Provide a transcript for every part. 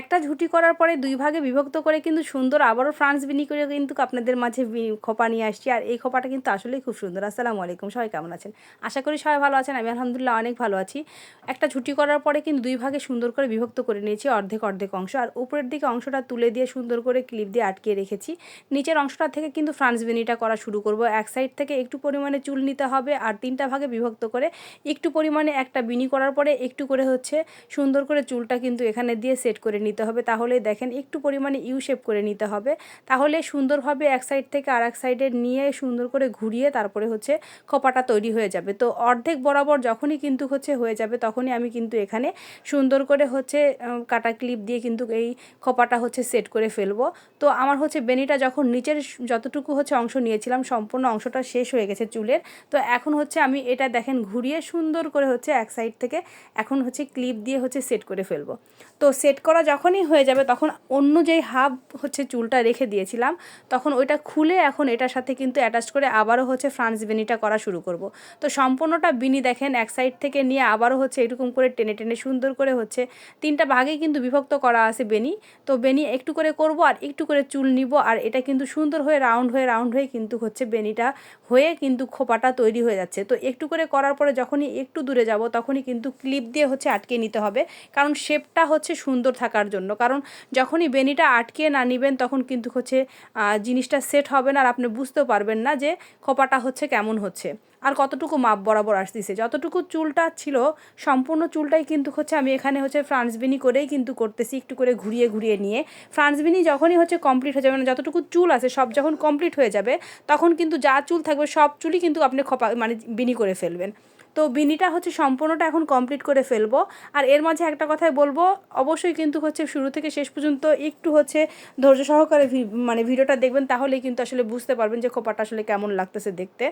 একটা ঝুটি করার পরে দুই ভাগে বিভক্ত করে কিন্তু সুন্দর আবারও ফ্রান্স বিনি করে কিন্তু আপনাদের মাঝে খোপা নিয়ে আসছি। আর এই খোপাটা কিন্তু আসলেই খুব সুন্দর। আসসালামু আলাইকুম। সবাই কেমন আছেন? আশা করি সবাই ভালো আছেন। আমি আলহামদুলিল্লাহ অনেক ভালো আছি। একটা ঝুটি করার পরে কিন্তু দুই ভাগে সুন্দর করে বিভক্ত করে নিয়েছি, অর্ধেক অর্ধেক অংশ। আর উপরের দিকে অংশটা তুলে দিয়ে সুন্দর করে ক্লিপ দিয়ে আটকে রেখেছি। নিচের অংশটা থেকে কিন্তু ফ্রান্স বিনিটা করা শুরু করব। এক সাইড থেকে একটু পরিমাণে চুল নিতে হবে আর তিনটা ভাগে বিভক্ত করে একটু পরিমাণে একটা বিনি করার পরে একটু করে হচ্ছে সুন্দর করে চুলটা কিন্তু এখানে দিয়ে সেট করে নিতে হবে। তাহলে দেখেন একটু পরিমাণে ইউ শেপ করে নিতে হবে। তাহলে সুন্দরভাবে এক সাইড থেকে আর এক সাইডে নিয়ে সুন্দর করে ঘুরিয়ে তারপরে হচ্ছে খোপাটা তৈরি হয়ে যাবে। তো অর্ধেক বরাবর যখনই কিন্তু হচ্ছে হয়ে যাবে তখনই আমি কিন্তু এখানে সুন্দর করে হচ্ছে কাটা ক্লিপ দিয়ে কিন্তু এই খোপাটা হচ্ছে সেট করে ফেলব। তো আমার হচ্ছে বেনিটা যখন নিচের যতটুকু হচ্ছে অংশ নিয়েছিলাম, সম্পূর্ণ অংশটা শেষ হয়ে গেছে চুলের। তো এখন হচ্ছে আমি এটা দেখেন ঘুরিয়ে সুন্দর করে হচ্ছে এক সাইড থেকে এখন হচ্ছে ক্লিপ দিয়ে হচ্ছে সেট করে ফেলব। তো সেট করা যখনই হয়ে যাবে তখন অন্য যেই হাফ হচ্ছে চুলটা রেখে দিয়েছিলাম, তখন ওইটা খুলে এখন এটার সাথে কিন্তু অ্যাটাচ করে আবারও হচ্ছে ফ্রান্স বেনিটা করা শুরু করব। তো সম্পূর্ণটা বিনি দেখেন, এক সাইড থেকে নিয়ে আবারও হচ্ছে এরকম করে টেনে টেনে সুন্দর করে হচ্ছে তিনটা ভাগেই কিন্তু বিভক্ত করা আছে বেনি তো বেনি একটু করে করব আর একটু করে চুল নিব আর এটা কিন্তু সুন্দর হয়ে রাউন্ড হয়ে রাউন্ড হয়ে কিন্তু হচ্ছে বেনিটা হয়ে কিন্তু খোপাটা তৈরি হয়ে যাচ্ছে। তো একটু করে করার পরে যখনই একটু দূরে যাব তখনই কিন্তু ক্লিপ দিয়ে হচ্ছে আটকে নিতে হবে। কারণ শেপটা হচ্ছে সুন্দর থাকার জন্য। কারণ যখনই বেনিটা আটকে না নেবেন তখন কিন্তু হচ্ছে জিনিসটা সেট হবে না আর আপনি বুঝতেও পারবেন না যে খোপাটা হচ্ছে কেমন হচ্ছে। আর কতটুকু মাপ বরাবর আসতেছে? যতটুকু চুলটা ছিল, সম্পূর্ণ চুলটাই কিন্তু হচ্ছে আমি এখানে হচ্ছে ফ্রান্স বিনি করেই কিন্তু করতেছি, একটু করে ঘুরিয়ে ঘুরিয়ে নিয়ে। ফ্রান্স বিনি যখনই হচ্ছে কমপ্লিট হয়ে যাবে মানে যতটুকু চুল আছে, সব যখন কমপ্লিট হয়ে যাবে, তখন কিন্তু যা চুল থাকবে, সব চুলই কিন্তু আপনি খোপা মানে বিনি করে ফেলবেন। তো বিনিটা হচ্ছে সম্পূর্ণটা এখন কমপ্লিট করে ফেলব। আর এর মাঝে একটা কথাই বলব অবশ্যই কিন্তু হচ্ছে শুরু থেকে শেষ পর্যন্ত একটু হচ্ছে ধৈর্য সহকারে মানে ভিডিওটা দেখবেন তাহলেই কিন্তু আসলে বুঝতে পারবেন যে খোপাটা আসলে কেমন লাগতেছে দেখতে।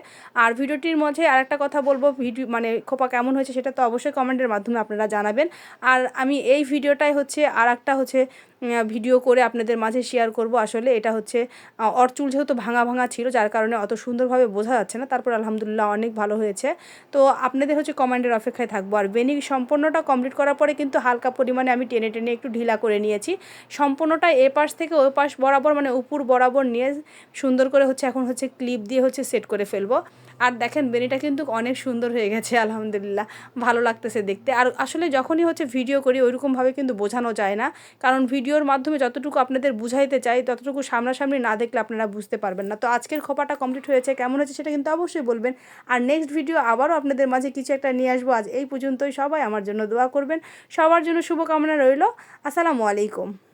আর ভিডিওটির মাঝে আরেকটা কথা বলব ভিডিও মানে খোপা কেমন হয়েছে সেটা তো অবশ্যই কমেন্টের মাধ্যমে আপনারা জানাবেন। আর আমি এই ভিডিওটাই হচ্ছে আর একটা হচ্ছে ভিডিও করে আপনাদের মাঝে শেয়ার করব আসলে। এটা হচ্ছে আহ, ওর চুল যেহেতু ভাঙা ভাঙা ছিল যার কারণে অত সুন্দরভাবে বোঝা যাচ্ছে না তারপর আলহামদুলিল্লাহ অনেক ভালো হয়েছে। তো আপনাদের হচ্ছে কমান্ডের অপেক্ষায় থাকব। আর বেনি সম্পূর্ণটা কমপ্লিট করার পরে কিন্তু হালকা পরিমাণে আমি টেনে টেনে একটু ঢিলা করে নিয়েছি। সম্পূর্ণটা এ পাশ থেকে ওই পাশ বরাবর মানে উপর বরাবর নিয়ে সুন্দর করে হচ্ছে এখন হচ্ছে ক্লিপ দিয়ে হচ্ছে সেট করে ফেলব। আর দেখেন বেনিটা কিন্তু অনেক সুন্দর হয়ে গেছে, আলহামদুলিল্লাহ। ভালো লাগতেছে দেখতে। আর আসলে যখনই হচ্ছে ভিডিও করি, ওইরকমভাবে কিন্তু বোঝানো যায় না। কারণ ভিডিওর মাধ্যমে যতটুকু আপনাদের বুঝাইতে চাই, ততটুকু সামনাসামনি না দেখলে আপনারা বুঝতে পারবেন না। তো আজকের খোপাটা কমপ্লিট হয়েছে, কেমন হয়েছে সেটা কিন্তু অবশ্যই বলবেন। আর নেক্সট ভিডিও আবারও আপনাদের মাঝে কিছু একটা নিয়ে আসব। আজ এই পর্যন্তই সবাই আমার জন্য দোয়া করবেন। সবার জন্য শুভকামনা রইল। আসসালামু আলাইকুম।